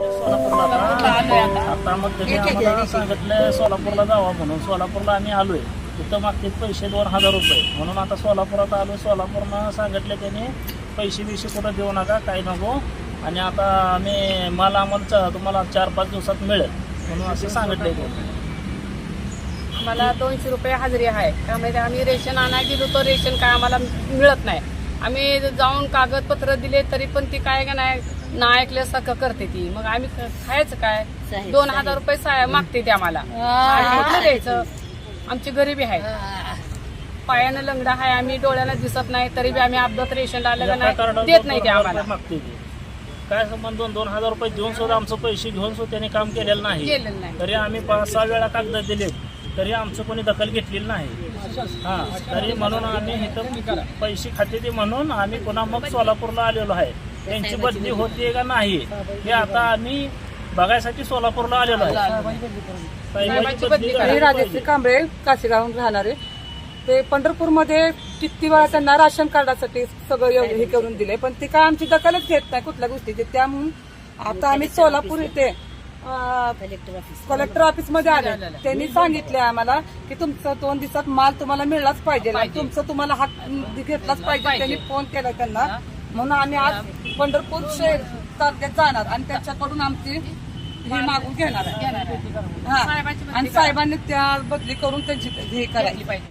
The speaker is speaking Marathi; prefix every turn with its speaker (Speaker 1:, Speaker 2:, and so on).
Speaker 1: मग त्यांनी आम्हाला सांगितलं सोलापूरला जावा म्हणून. सोलापूरला आम्ही आलोय. तिथं मागचे पैसे दोन हजार रुपये. म्हणून आता सोलापुरात आलो सोलापूरनं सांगितलं त्यांनी पैसे बिशे कुठं देऊ नका काही नको. आणि आता आम्ही माल आम्हाला तुम्हाला चार पाच दिवसात मिळेल. म्हणून असं सांगितलंय त्यांनी.
Speaker 2: आम्हाला दोनशे रुपये हजेरी आहे. त्यामुळे आम्ही रेशन आणायला गेलो तर रेशन काय आम्हाला मिळत नाही. आम्ही जाऊन कागदपत्र दिले तरी पण ती काय का नाही ना ऐकल्यासारखं करते ती. मग आम्ही खायचं काय? दोन हजार रुपये सा- मागते ती आम्हाला द्यायचं? आमची गरिबी आहे. पायानं लंगडा आहे आम्ही डोळ्याला दिसत नाही तरी बी आम्ही अपघात रेशन
Speaker 1: एका
Speaker 2: नाही. देत नाही ते आम्हाला.
Speaker 1: मागते ती. काय संबंध? दोन दोन हजार रुपये देऊन सुद्धा आमचं पैसे घेऊन सुद्धा त्यांनी काम केलेलं नाही.
Speaker 2: केलेलं नाही.
Speaker 1: तरी आम्ही पाच सहा वेळा कागद दिले. तरी आमचं कोणी दखल घेतलेली नाही. हा तरी म्हणून आम्ही इथं पैसे खाते ते म्हणून आम्ही पुन्हा मग सोलापूरला आलेलो आहे. त्यांची बदली होते का नाही हे आता आम्ही बघायसाठी सोलापूरला आलेलो आहे
Speaker 3: राजश्री. कांबळे काशीगावून राहणारे ते पंढरपूरमध्ये किती वेळा त्यांना राशन कार्डासाठी सगळं हे करून दिले पण ते काय आमची दखलच घेत नाही कुठल्या गोष्टीची. त्यामुळे आता आम्ही सोलापूर इथे कलेक्टर ऑफिसमध्ये. आले. त्यांनी सांगितले आम्हाला की तुमचं दोन दिवसात माल तुम्हाला मिळलाच पाहिजे. तुमचं तुम्हाला हात घेतलाच पाहिजे. त्यांनी फोन केला त्यांना. म्हणून आम्ही आज पंढरपूर शहर तालुक्यात जाणार आणि त्याच्याकडून आमची हे मागून घेणार आहे. हा. आणि साहेबांनी त्या बदली करून त्यांची हे करायची.
Speaker 2: पाहिजे.